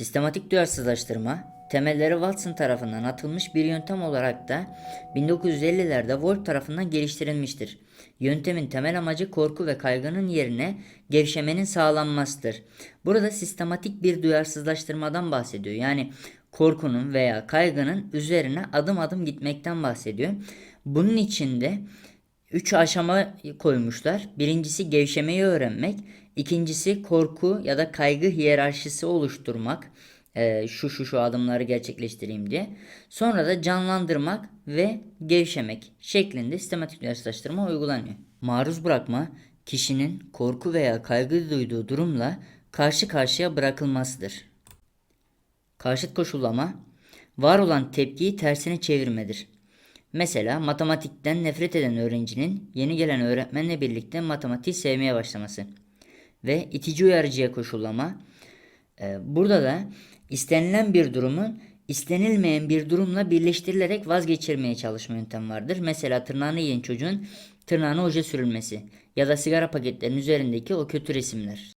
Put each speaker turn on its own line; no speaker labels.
Sistematik duyarsızlaştırma, temelleri Watson tarafından atılmış bir yöntem olarak da 1950'lerde Wolf tarafından geliştirilmiştir. Yöntemin temel amacı korku ve kaygının yerine gevşemenin sağlanmasıdır. Burada sistematik bir duyarsızlaştırmadan bahsediyor. Yani korkunun veya kaygının üzerine adım adım gitmekten bahsediyor. Bunun içinde Üç aşama koymuşlar. Birincisi gevşemeyi öğrenmek. ikincisi korku ya da kaygı hiyerarşisi oluşturmak. Ee, şu şu şu adımları gerçekleştireyim diye. Sonra da canlandırmak ve gevşemek şeklinde sistematik duyarsızlaştırma uygulanıyor. Maruz bırakma kişinin korku veya kaygı duyduğu durumla karşı karşıya bırakılmasıdır. Karşıt koşullama var olan tepkiyi tersine çevirmedir. Mesela matematikten nefret eden öğrencinin yeni gelen öğretmenle birlikte matematiği sevmeye başlaması. Ve itici uyarıcıya koşullama. Ee, burada da istenilen bir durumun istenilmeyen bir durumla birleştirilerek vazgeçirmeye çalışma yöntem vardır. Mesela tırnağını yiyen çocuğun tırnağına oje sürülmesi ya da sigara paketlerinin üzerindeki o kötü resimler.